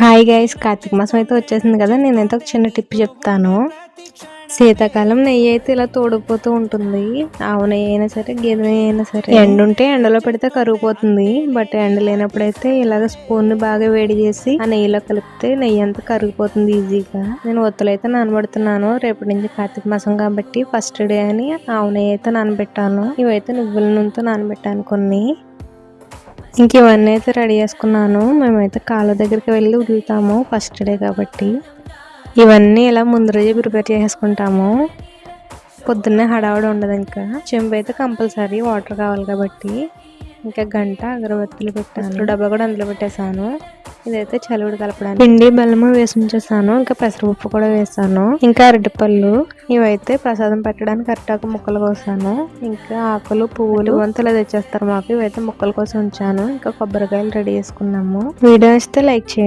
Hi guys Karthika మాసం అయితే వచ్చేసింది కదా. నేనైతే ఒక చిన్న టిప్ చెప్తాను. శీతాకాలం నెయ్యి అయితే ఇలా తోడిపోతూ ఉంటుంది. ఆవు నెయ్యి అయినా సరే గేదె నెయ్యి అయినా సరే. ఎండ ఉంటే ఎండలో పెడితే కరిగిపోతుంది బట్ ఎండ లేనప్పుడైతే ఇలాగ స్పూన్ బాగా వేడి చేసి ఆ నెయ్యిలో కలిపితే నెయ్యి అంతా కరిగిపోతుంది ఈజీగా. నేను ఒత్తులు అయితే నానబెడుతున్నాను. రేపటి నుంచి కార్తీక మాసం కాబట్టి ఫస్ట్ డే అని ఆవు నెయ్యి అయితే నానబెట్టాను. ఇవైతే నువ్వుల నూనెతో నానబెట్టాను కొన్ని. ఇంక ఇవన్నీ అయితే రెడీ చేసుకున్నాను మేమైతే కాళ్ళ దగ్గరికి వెళ్ళి వదులుతాము ఫస్ట్ డే కాబట్టి. ఇవన్నీ ఇలా ముందు రోజే ప్రిపేర్ చేసుకుంటాము పొద్దున్నే హడావుడి ఉండదు ఇంకా. చెంబు అయితే కంపల్సరీ వాటర్ కావాలి కాబట్టి. ఇంకా గంట అగరబత్తులు పెట్టాను. డబ్బా కూడా అందులో పెట్టేశాను. ఇదైతే చలువుడు కలపడానికి. పిండి బెల్లము వేసి ఉంచేసాను ఇంకా పెసరపప్పు కూడా వేసాను. ఇంకా అరటిపళ్ళు ఇవైతే ప్రసాదం పెట్టడానికి అరటాకు ముక్కలు కోసాను. ఇంకా ఆకులు పువ్వులు వంతులు తెచ్చేస్తారు మాకు. ఇవైతే ముక్కల కోసం ఉంచాను. ఇంకా కొబ్బరికాయలు రెడీ చేసుకున్నాము. వీడియో ఇస్తే లైక్ చేయండి.